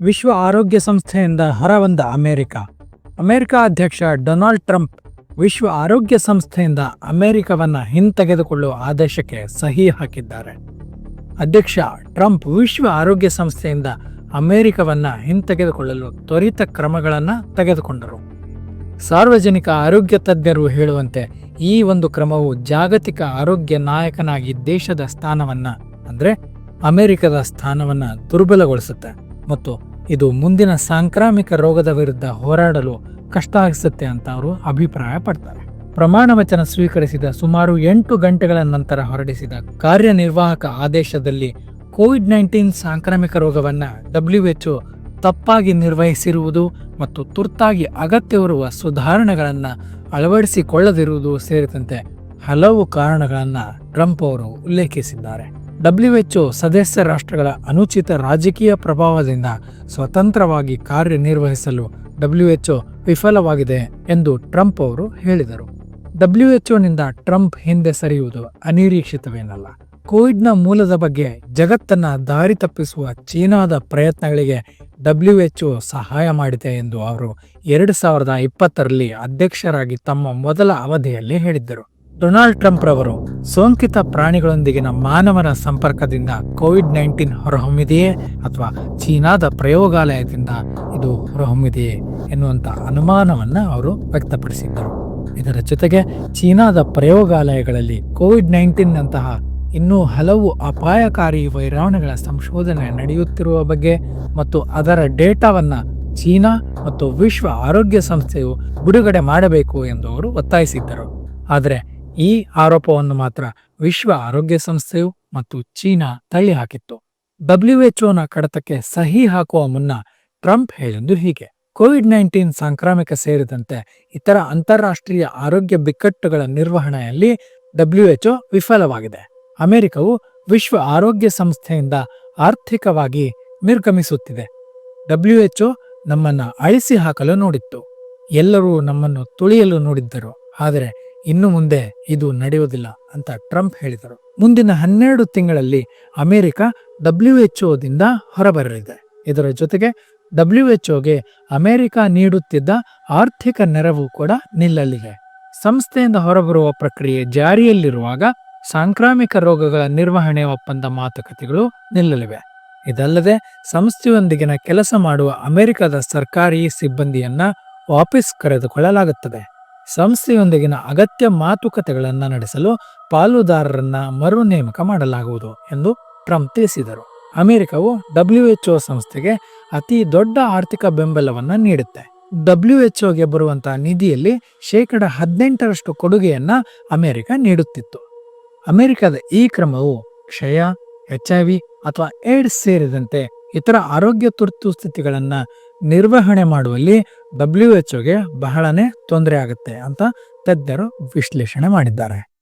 ವಿಶ್ವ ಆರೋಗ್ಯ ಸಂಸ್ಥೆಯಿಂದ ಹೊರಬಂದ ಅಮೆರಿಕ. ಅಮೆರಿಕ ಅಧ್ಯಕ್ಷ ಡೊನಾಲ್ಡ್ ಟ್ರಂಪ್ ವಿಶ್ವ ಆರೋಗ್ಯ ಸಂಸ್ಥೆಯಿಂದ ಅಮೆರಿಕವನ್ನು ಹಿಂತೆಗೆದುಕೊಳ್ಳುವ ಆದೇಶಕ್ಕೆ ಸಹಿ ಹಾಕಿದ್ದಾರೆ. ಅಧ್ಯಕ್ಷ ಟ್ರಂಪ್ ವಿಶ್ವ ಆರೋಗ್ಯ ಸಂಸ್ಥೆಯಿಂದ ಅಮೆರಿಕವನ್ನು ಹಿಂತೆಗೆದುಕೊಳ್ಳಲು ತ್ವರಿತ ಕ್ರಮಗಳನ್ನು ತೆಗೆದುಕೊಂಡರು. ಸಾರ್ವಜನಿಕ ಆರೋಗ್ಯ ತಜ್ಞರು ಹೇಳುವಂತೆ ಈ ಒಂದು ಕ್ರಮವು ಜಾಗತಿಕ ಆರೋಗ್ಯ ನಾಯಕನಾಗಿ ದೇಶದ ಸ್ಥಾನವನ್ನ ಅಂದ್ರೆ ಅಮೆರಿಕದ ಸ್ಥಾನವನ್ನು ದುರ್ಬಲಗೊಳಿಸುತ್ತೆ. ಮತ್ತು ಇದು ಮುಂದಿನ ಸಾಂಕ್ರಾಮಿಕ ರೋಗದ ವಿರುದ್ಧ ಹೋರಾಡಲು ಕಷ್ಟ ಆಗಿಸುತ್ತೆ ಅಂತ ಅವರು ಅಭಿಪ್ರಾಯ ಪಡ್ತಾರೆ ಪ್ರಮಾಣ ವಚನ ಸ್ವೀಕರಿಸಿದ ಸುಮಾರು ಎಂಟು ಗಂಟೆಗಳ ನಂತರ ಹೊರಡಿಸಿದ ಕಾರ್ಯನಿರ್ವಾಹಕ ಆದೇಶದಲ್ಲಿ ಕೋವಿಡ್ ನೈನ್ಟೀನ್ ಸಾಂಕ್ರಾಮಿಕ ರೋಗವನ್ನ ಡಬ್ಲ್ಯೂಎಚ್ಒ ತಪ್ಪಾಗಿ ನಿರ್ವಹಿಸಿರುವುದು ಮತ್ತು ತುರ್ತಾಗಿ ಅಗತ್ಯವಿರುವ ಸುಧಾರಣೆಗಳನ್ನು ಅಳವಡಿಸಿಕೊಳ್ಳದಿರುವುದು ಸೇರಿದಂತೆ ಹಲವು ಕಾರಣಗಳನ್ನು ಟ್ರಂಪ್ ಅವರು ಉಲ್ಲೇಖಿಸಿದ್ದಾರೆ. ಡಬ್ಲ್ಯೂಎಚ್ಒ ಸದಸ್ಯ ರಾಷ್ಟ್ರಗಳ ಅನುಚಿತ ರಾಜಕೀಯ ಪ್ರಭಾವದಿಂದ ಸ್ವತಂತ್ರವಾಗಿ ಕಾರ್ಯನಿರ್ವಹಿಸಲು ಡಬ್ಲ್ಯೂಎಚ್ಒ ವಿಫಲವಾಗಿದೆ ಎಂದು ಟ್ರಂಪ್ ಅವರು ಹೇಳಿದರು. ಡಬ್ಲ್ಯೂಎಚ್ಒನಿಂದ ಟ್ರಂಪ್ ಹಿಂದೆ ಸರಿಯುವುದು ಅನಿರೀಕ್ಷಿತವೇನಲ್ಲ. ಕೋವಿಡ್ನ ಮೂಲದ ಬಗ್ಗೆ ಜಗತ್ತನ್ನ ದಾರಿ ತಪ್ಪಿಸುವ ಚೀನಾದ ಪ್ರಯತ್ನಗಳಿಗೆ ಡಬ್ಲ್ಯೂಎಚ್ಒ ಸಹಾಯ ಮಾಡಿದೆ ಎಂದು ಅವರು ಎರಡು ಸಾವಿರದ ಇಪ್ಪತ್ತರಲ್ಲಿ ಅಧ್ಯಕ್ಷರಾಗಿ ತಮ್ಮ ಮೊದಲ ಅವಧಿಯಲ್ಲಿ ಹೇಳಿದ್ದರು. ಡೊನಾಲ್ಡ್ ಟ್ರಂಪ್ ರವರು ಸೋಂಕಿತ ಪ್ರಾಣಿಗಳೊಂದಿಗಿನ ಮಾನವನ ಸಂಪರ್ಕದಿಂದ ಕೋವಿಡ್ ನೈನ್ಟೀನ್ ಹೊರಹೊಮ್ಮಿದೆಯೇ ಅಥವಾ ಚೀನಾದ ಪ್ರಯೋಗಾಲಯದಿಂದ ಇದು ಹೊರಹೊಮ್ಮಿದೆಯೇ ಎನ್ನುವಂಥ ಅನುಮಾನವನ್ನು ಅವರು ವ್ಯಕ್ತಪಡಿಸಿದ್ದರು. ಇದರ ಜೊತೆಗೆ ಚೀನಾದ ಪ್ರಯೋಗಾಲಯಗಳಲ್ಲಿ ಕೋವಿಡ್ ನೈನ್ಟೀನ್ ನಂತಹ ಇನ್ನೂ ಹಲವು ಅಪಾಯಕಾರಿ ವೈರಾಣುಗಳ ಸಂಶೋಧನೆ ನಡೆಯುತ್ತಿರುವ ಬಗ್ಗೆ ಮತ್ತು ಅದರ ಡೇಟಾವನ್ನು ಚೀನಾ ಮತ್ತು ವಿಶ್ವ ಆರೋಗ್ಯ ಸಂಸ್ಥೆಯು ಬಿಡುಗಡೆ ಮಾಡಬೇಕು ಎಂದು ಅವರು ಒತ್ತಾಯಿಸಿದ್ದರು. ಆದರೆ ಈ ಆರೋಪವನ್ನು ಮಾತ್ರ ವಿಶ್ವ ಆರೋಗ್ಯ ಸಂಸ್ಥೆಯು ಮತ್ತು ಚೀನಾ ತಳ್ಳಿಹಾಕಿತ್ತು ಡಬ್ಲ್ಯೂಎಚ್ಒನ ಕಡತಕ್ಕೆ ಸಹಿ ಹಾಕುವ ಮುನ್ನ ಟ್ರಂಪ್ ಹೇಳಿದ್ದು ಹೀಗೆ. ಕೋವಿಡ್ ನೈನ್ಟೀನ್ ಸಾಂಕ್ರಾಮಿಕ ಸೇರಿದಂತೆ ಇತರ ಅಂತಾರಾಷ್ಟ್ರೀಯ ಆರೋಗ್ಯ ಬಿಕ್ಕಟ್ಟುಗಳ ನಿರ್ವಹಣೆಯಲ್ಲಿ ಡಬ್ಲ್ಯೂಎಚ್ಒ ವಿಫಲವಾಗಿದೆ. ಅಮೆರಿಕವು ವಿಶ್ವ ಆರೋಗ್ಯ ಸಂಸ್ಥೆಯಿಂದ ಆರ್ಥಿಕವಾಗಿ ನಿರ್ಗಮಿಸುತ್ತಿದೆ. ಡಬ್ಲ್ಯೂಎಚ್ಒ ನಮ್ಮನ್ನು ಅಳಿಸಿ ಹಾಕಲು ನೋಡಿತ್ತು. ಎಲ್ಲರೂ ನಮ್ಮನ್ನು ತುಳಿಯಲು ನೋಡಿದ್ದರು. ಆದರೆ ಇನ್ನು ಮುಂದೆ ಇದು ನಡೆಯುವುದಿಲ್ಲ ಅಂತ ಟ್ರಂಪ್ ಹೇಳಿದರು. ಮುಂದಿನ ಹನ್ನೆರಡು ತಿಂಗಳಲ್ಲಿ ಅಮೆರಿಕ ಒದಿಂದ ಹೊರಬರಲಿದೆ. ಇದರ ಜೊತೆಗೆ ಡಬ್ಲ್ಯೂ ಎಚ್ ಒಗೆ ಅಮೆರಿಕ ನೀಡುತ್ತಿದ್ದ ಆರ್ಥಿಕ ನೆರವು ಕೂಡ ನಿಲ್ಲಲಿದೆ. ಸಂಸ್ಥೆಯಿಂದ ಹೊರಬರುವ ಪ್ರಕ್ರಿಯೆ ಜಾರಿಯಲ್ಲಿರುವಾಗ ಸಾಂಕ್ರಾಮಿಕ ರೋಗಗಳ ನಿರ್ವಹಣೆ ಒಪ್ಪಂದ ಮಾತುಕತೆಗಳು ನಿಲ್ಲಲಿವೆ. ಇದಲ್ಲದೆ ಸಂಸ್ಥೆಯೊಂದಿಗಿನ ಕೆಲಸ ಮಾಡುವ ಅಮೆರಿಕದ ಸರ್ಕಾರಿ ಸಿಬ್ಬಂದಿಯನ್ನ ವಾಪಸ್ ಕರೆದುಕೊಳ್ಳಲಾಗುತ್ತದೆ. ಸಂಸ್ಥೆಯೊಂದಿಗಿನ ಅಗತ್ಯ ಮಾತುಕತೆಗಳನ್ನು ನಡೆಸಲು ಪಾಲುದಾರರನ್ನ ಮರು ನೇಮಕ ಮಾಡಲಾಗುವುದು ಎಂದು ಟ್ರಂಪ್ ತಿಳಿಸಿದರು. ಅಮೆರಿಕವು ಡಬ್ಲ್ಯೂಎಚ್ಒ ಸಂಸ್ಥೆಗೆ ಅತಿ ದೊಡ್ಡ ಆರ್ಥಿಕ ಬೆಂಬಲವನ್ನ ನೀಡುತ್ತೆ. ಡಬ್ಲ್ಯೂಎಚ್ಒಗೆ ಬರುವಂತಹ ನಿಧಿಯಲ್ಲಿ ಶೇಕಡ ಹದಿನೆಂಟರಷ್ಟು ಕೊಡುಗೆಯನ್ನ ಅಮೆರಿಕ ನೀಡುತ್ತಿತ್ತು. ಅಮೆರಿಕದ ಈ ಕ್ರಮವು ಕ್ಷಯ ವಿ ಅಥವಾ ಏಡ್ಸ್ ಸೇರಿದಂತೆ ಇತರ ಆರೋಗ್ಯ ತುರ್ತು ಸ್ಥಿತಿಗಳನ್ನು ನಿರ್ವಹಣೆ ಮಾಡುವಲ್ಲಿ ಡಬ್ಲ್ಯೂಎಚ್ಒಗೆ ಬಹಳನೇ ತೊಂದರೆ ಆಗುತ್ತೆ ಅಂತ ತಜ್ಞರು ವಿಶ್ಲೇಷಣೆ ಮಾಡಿದ್ದಾರೆ.